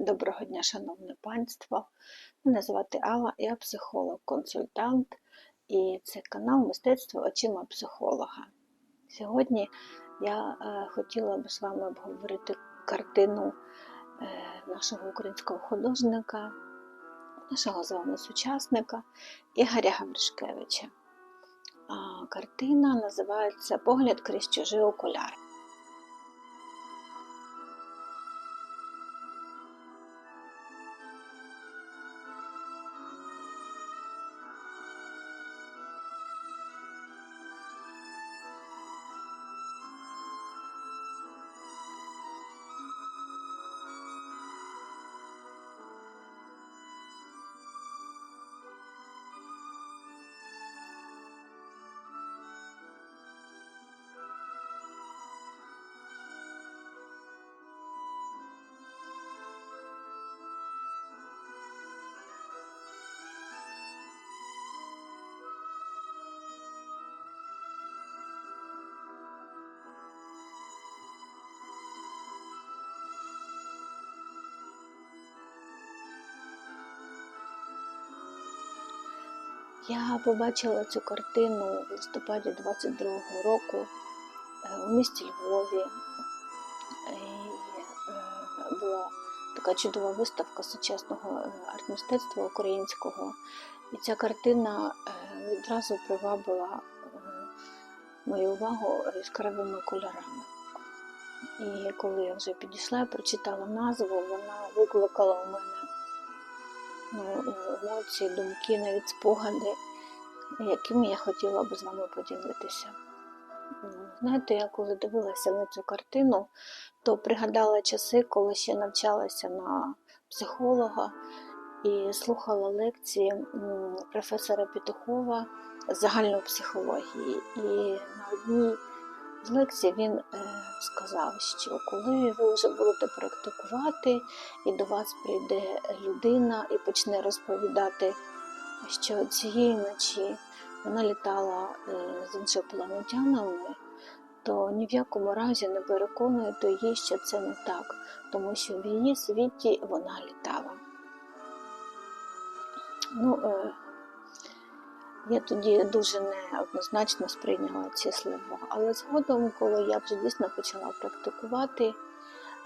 Доброго дня, шановне панство. Мене звати Алла, я психолог-консультант, і це канал Мистецтво очима психолога. Сьогодні я е, хотіла б з вами обговорити картину е, нашого українського художника, нашого з вами сучасника Ігоря Гавришкевича. Картина називається Погляд крізь чужі окуляри. Я побачила цю картину в листопаді 22-го року е, у місті Львові. І е, була така чудова виставка сучасного е, арт-мистецтва українського. І ця картина відразу привабила мою увагу яскравими кольорами. І коли я вже підійшла прочитала назву, вона викликала у мене емоції, думки, навіть спогади, якими я хотіла б з вами поділитися. Знаєте, я коли дивилася на цю картину, то пригадала часи, коли ще навчалася на психолога і слухала лекції професора Петухова з загальної психології. І на одній з лекцій він е, сказав, що коли ви вже будете практикувати, і до вас прийде людина і почне розповідати, що цієї ночі вона літала е, з іншопланетянами, то ні в якому разі не переконуєте її, що це не так, тому що в її світі вона літала. Ну, е, я тоді дуже неоднозначно сприйняла ці слова. Але згодом, коли я вже дійсно почала практикувати,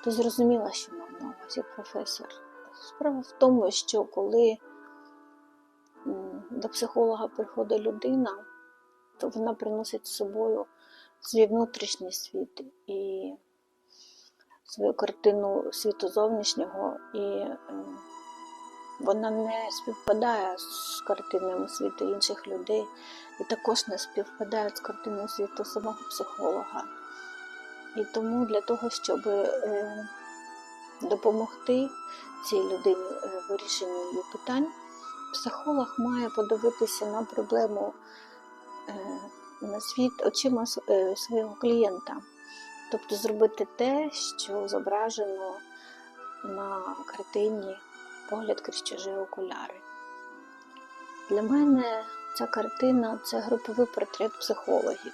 то зрозуміла, що мав на увазі професор. Справа в тому, що коли до психолога приходить людина, то вона приносить з собою свій внутрішній світ і свою картину світу зовнішнього. і вона не співпадає з картинами світу інших людей, і також не співпадає з картиною світу самого психолога. І тому для того, щоб е, допомогти цій людині е, вирішенню її питань, психолог має подивитися на проблему е, на світ очима свого клієнта, тобто зробити те, що зображено на картині погляд крізь чужі окуляри. Для мене ця картина це груповий портрет психологів.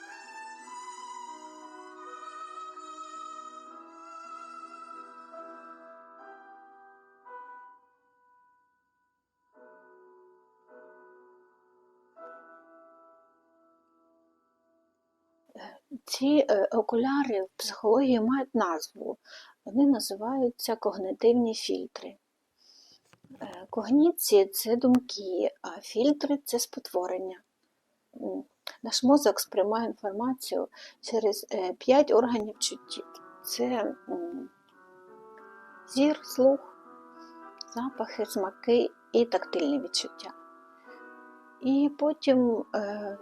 Ці е, окуляри в психології мають назву. Вони називаються когнитивні фільтри. Е, когніції це думки, а фільтри це спотворення. Наш мозок сприймає інформацію через е, п'ять органів чуттів. Це зір, слух, запахи, смаки і тактильні відчуття. І потім, е,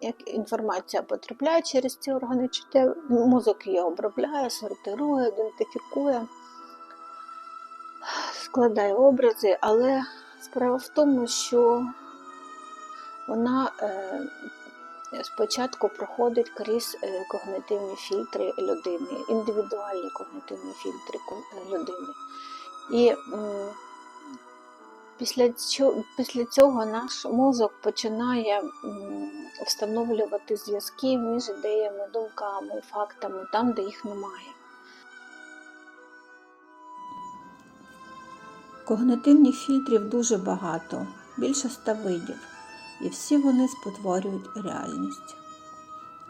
як інформація потрапляє через ці органи чуття, мозок її обробляє, сортирує, ідентифікує складає образи, але справа в тому, що вона е, спочатку проходить крізь е, когнитивні фільтри людини, індивідуальні когнитивні фільтри е, людини. І після цього, після цього наш мозок починає встановлювати зв'язки між ідеями, думками, фактами там, де їх немає. Когнитивних фільтрів дуже багато, більше ста видів, і всі вони спотворюють реальність.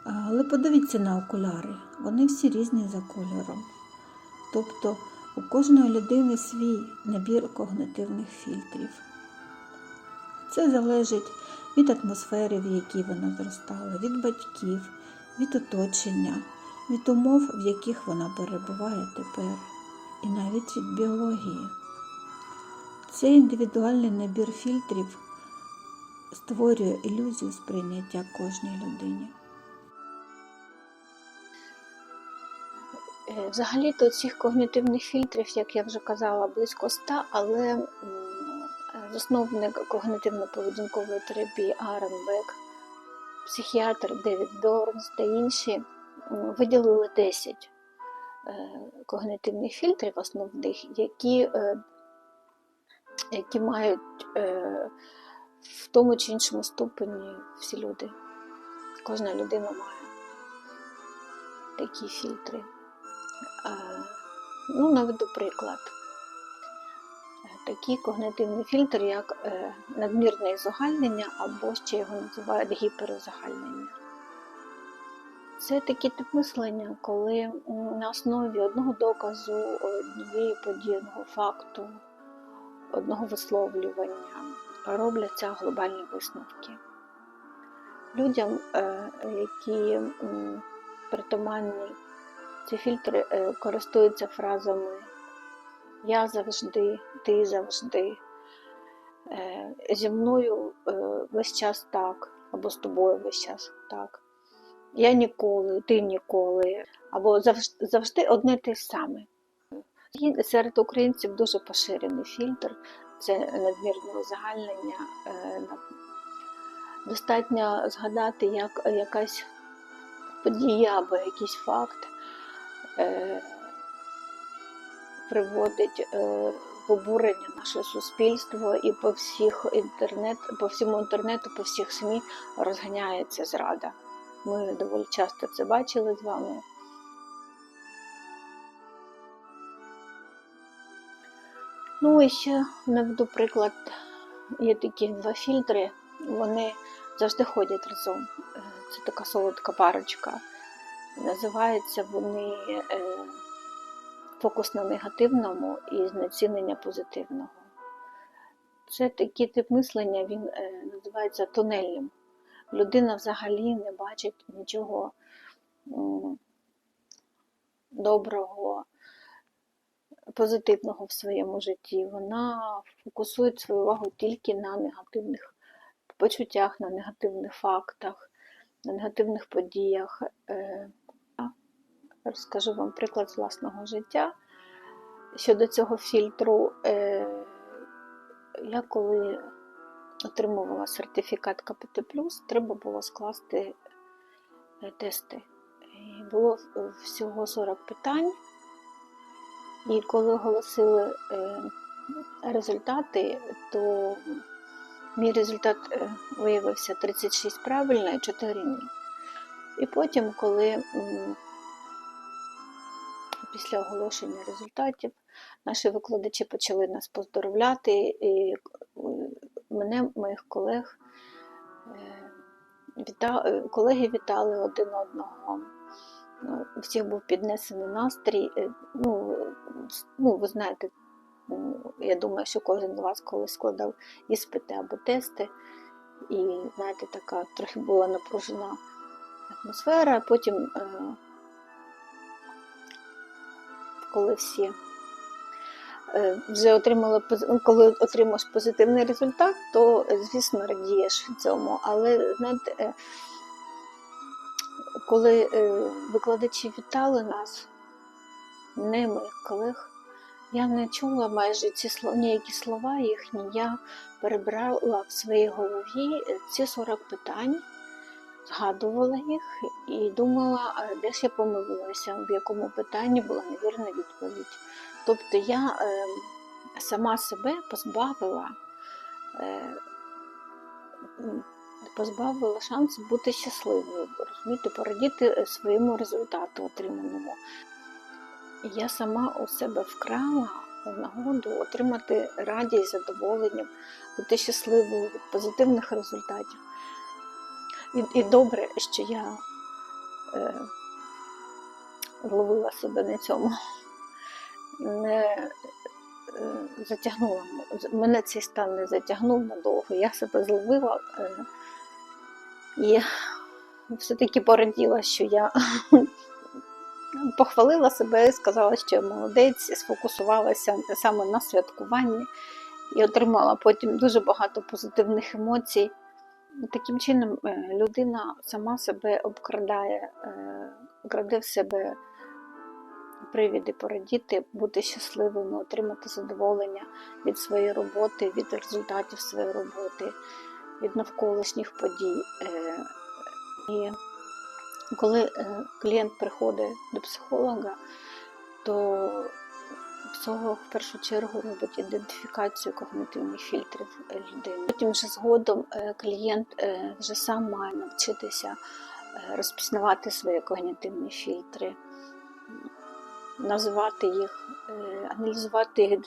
Але подивіться на окуляри, вони всі різні за кольором. Тобто у кожної людини свій набір когнитивних фільтрів. Це залежить від атмосфери, в якій вона зростала, від батьків, від оточення, від умов, в яких вона перебуває тепер, і навіть від біології. Цей індивідуальний набір фільтрів створює ілюзію сприйняття кожній людині. Е, Взагалі-то цих когнітивних фільтрів, як я вже казала, близько ста, але е, засновник когнитивно-поведінкової терапії Аарон Бек, психіатр Девід Дорнс та інші виділили 10 е, когнитивних фільтрів основних, які, які мають е, в тому чи іншому ступені всі люди. Кожна людина має такі фільтри. Е, Ну, наведу приклад. Е, Такий когнитивний фільтр, як е, надмірне ізогальнення, або ще його називають гіперозагальнення. Це такий тип мислення, коли на основі одного доказу, однієї події, факту, одного висловлювання робляться глобальні висновки. Людям, е, які притаманні ці фільтри е, користуються фразами Я завжди, ти завжди. Е, Зі мною весь час так, або з тобою весь час так. Я ніколи, ти ніколи, або завжди одне те саме. Серед українців дуже поширений фільтр це надмірне узагальнення. Е, Достатньо згадати, як якась подія або якийсь факт е, приводить е, в обурення наше суспільство і по всіх інтернет, по всьому інтернету, по всіх СМІ розганяється зрада. Ми доволі часто це бачили з вами. Ну і ще наведу приклад. Є такі два фільтри, вони завжди ходять разом. Е, Це така солодка парочка. Називаються вони е, фокус на негативному і знецінення позитивного. Це такий тип мислення, він е, називається тунельним. Людина взагалі не бачить нічого доброго, позитивного в своєму житті. Вона фокусує свою увагу тільки на негативних почуттях, на негативних фактах, на негативних подіях. Е, Розкажу вам приклад з власного життя. Щодо цього фільтру, е, я коли отримувала сертифікат КПТ, треба було скласти е, тести. Було всього 40 питань. І коли оголосили е, результати, то мій результат е, виявився 36 правильно і 4 ні. І потім, коли після оголошення результатів наші викладачі почали нас поздоровляти, і е, мене, моїх колег, віта... колеги вітали один одного. Ну, всіх був піднесений настрій. Ну, ну, ви знаєте, я думаю, що кожен з вас колись складав іспити або тести. І, знаєте, така трохи була напружена атмосфера, потім, е, коли всі е, вже отримали, ну, коли отримаєш позитивний результат, то, звісно, радієш цьому. Але, знаєте, е, коли викладачі вітали нас, моїх колег, я не чула майже ці ніякі слова їхні. Я перебрала в своїй голові е, ці 40 питань, згадувала їх і думала, де ж я помилилася, в якому питанні була невірна відповідь. Тобто я е, сама себе позбавила. Е, позбавила шанс бути щасливою, розумієте, порадіти е, своєму результату отриманому. Я сама у себе вкрала нагоду отримати радість, задоволення, бути щасливою від позитивних результатів. І, і добре, що я е, вловила себе на цьому, не е, затягнула. Мене цей стан не затягнув надовго. Я себе зловила е, і все-таки пораділа, що я похвалила себе, сказала, що молодець, сфокусувалася саме на святкуванні і отримала потім дуже багато позитивних емоцій. Таким чином, е, людина сама себе обкрадає, е, краде в себе привіди порадіти, бути щасливими, отримати задоволення від своєї роботи, від результатів своєї роботи, від навколишніх подій. Е, коли е, клієнт приходить до психолога, то психолог в першу чергу робить ідентифікацію когнитивних фільтрів людини. Потім вже згодом е, клієнт е, вже сам має навчитися розпізнавати свої когнітивні фільтри, називати їх, аналізувати їх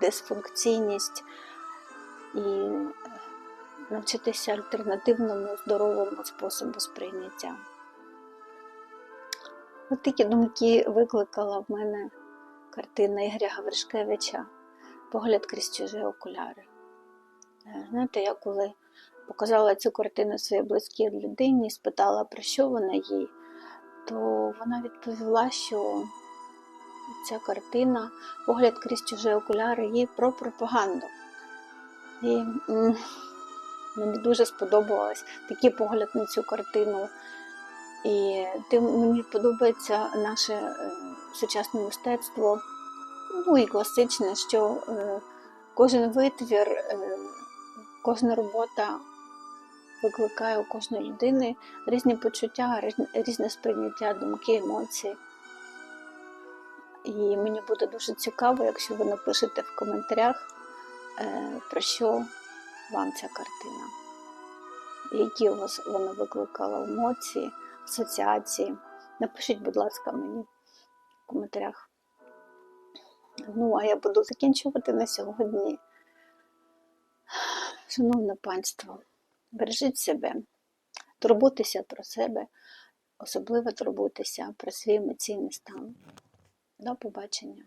дисфункційність і навчитися альтернативному здоровому способу сприйняття. От такі думки викликала в мене картина Ігоря Гавришкевича Погляд крізь чужі окуляри. Е, Знаєте, я коли показала цю картину своїй близькій людині, спитала, про що вона їй, то вона відповіла, що ця картина Погляд крізь чужі окуляри їй про пропаганду. І мені дуже сподобалось такий погляд на цю картину. І тим мені подобається наше е, сучасне мистецтво, ну і класичне, що е, кожен витвір, е, кожна робота викликає у кожної людини різні почуття, різне, сприйняття, думки, емоції. І мені буде дуже цікаво, якщо ви напишете в коментарях, про що вам ця картина, які у вас вона викликала емоції асоціації. Напишіть, будь ласка, мені в коментарях. Ну, а я буду закінчувати на сьогодні. Шановне панство, бережіть себе, турбуйтеся про себе, особливо турбуйтеся про свій емоційний стан. До побачення.